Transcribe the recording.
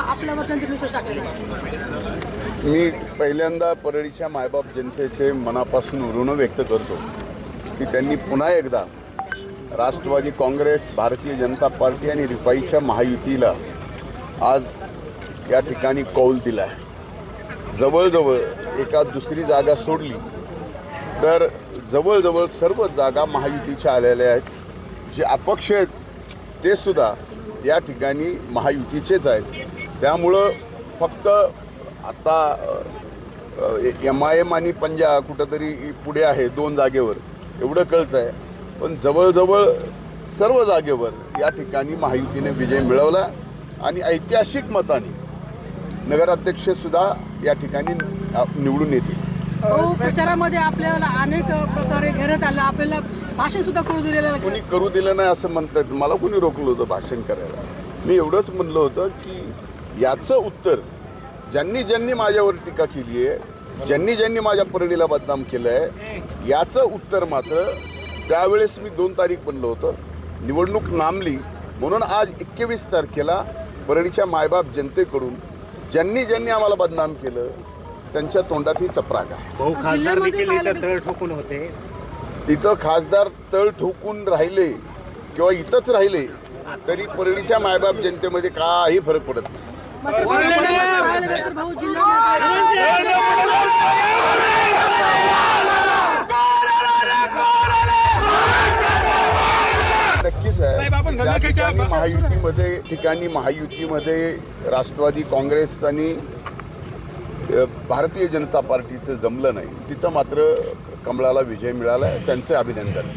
आपल्यावर जनतेने विश्वास टाकलेला मी पहिल्यांदा परळीच्या मायबाप जनतेचे मनापासून ऋण व्यक्त करतो की त्यांनी पुन्हा एकदा राष्ट्रवादी काँग्रेस भारतीय जनता पार्टी आणि रिपाईच्या महायुतीला आज या ठिकाणी कौल दिला आहे जवळजवळ एका दुसरी जागा सोडली. तर जवळजवळ सर्व जागा महायुतीच्या आलेल्या आहेत. जे अपक्ष आहेत ते सुद्धा या ठिकाणी महायुतीचेच आहेत. त्यामुळं फक्त आता एम आय एम आणि पंजा कुठंतरी पुढे आहे दोन जागेवर. एवढं कळतं आहे पण जवळजवळ सर्व जागेवर या ठिकाणी महायुतीने विजय मिळवला आणि ऐतिहासिक मताने नगराध्यक्षसुद्धा या ठिकाणी निवडून येतील. हो प्रचारामध्ये आपल्याला अनेक प्रकारे घेण्यात आलं. आपल्याला भाषण सुद्धा करू दिलेलं. कोणी करू दिलं नाही असं म्हणतात. मला कोणी रोखलं होतं भाषण करायला. मी एवढंच म्हणलं होतं की याचं उत्तर ज्यांनी ज्यांनी माझ्यावर टीका केली आहे ज्यांनी ज्यांनी माझ्या परडीला बदनाम केलं आहे याचं उत्तर मात्र त्यावेळेस मी दोन तारीख बनलं होतं. निवडणूक नांबली म्हणून आज एकवीस तारखेला परळीच्या मायबाप जनतेकडून ज्यांनी ज्यांनी आम्हाला बदनाम केलं त्यांच्या तोंडात ही चपराक आहे. भाऊ खासदार देखील इथं तळ ठोकून होते. इथं खासदार तळ ठोकून राहिले किंवा इथंच राहिले तरी परळीच्या मायबाप जनतेमध्ये काही फरक पडत नाही. भाऊ नक्कीच आहे. ज्या ठिकाणी महायुतीमध्ये ठिकाणी महायुतीमध्ये राष्ट्रवादी काँग्रेस आणि भारतीय जनता पार्टीचं जमलं नाही तिथं मात्र कमळाला विजय मिळाला त्यांचे अभिनंदन.